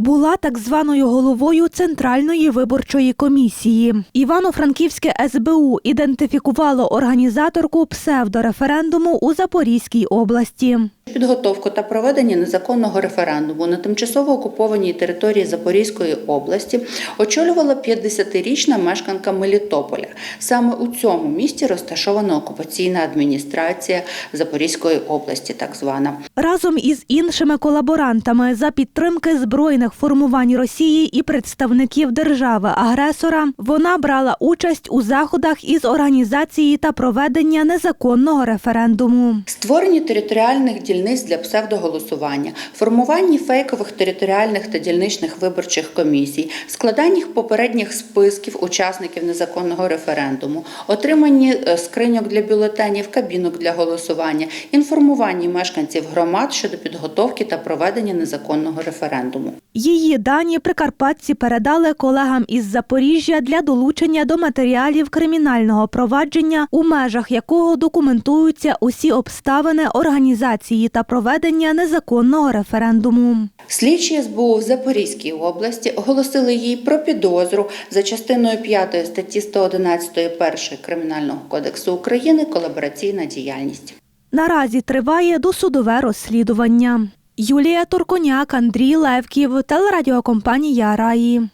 була так званою головою Центральної виборчої комісії. Івано-Франківське СБУ ідентифікувало організаторку псевдореферендуму у Запорізькій області. Підготовку та проведення незаконного референдуму на тимчасово окупованій території Запорізької області очолювала 50-річна мешканка Мелітополя. Саме у цьому місті розташована окупаційна адміністрація Запорізької області, так звана. Разом із іншими колаборантами за підтримки збройних формувань Росії і представників держави-агресора вона брала участь у заходах із організації та проведення незаконного референдуму. Створенні територіальних дільниць для псевдоголосування, формуванні фейкових територіальних та дільничних виборчих комісій, складанні попередніх списків учасників незаконного референдуму, отриманні е, скриньок для бюлетенів, кабінок для голосування, інформуванні мешканців громад щодо підготовки та проведення незаконного референдуму. Її дані прикарпатці передали колегам із Запоріжжя для долучення до матеріалів кримінального провадження, у межах якого документуються усі обставини організації та проведення незаконного референдуму. Слідчі СБУ в Запорізькій області оголосили їй про підозру за частиною 5 статті 111 першої Кримінального кодексу України колабораційна діяльність. Наразі триває досудове розслідування. Юлія Турконяк, Андрій Левків, телерадіокомпанія Раї.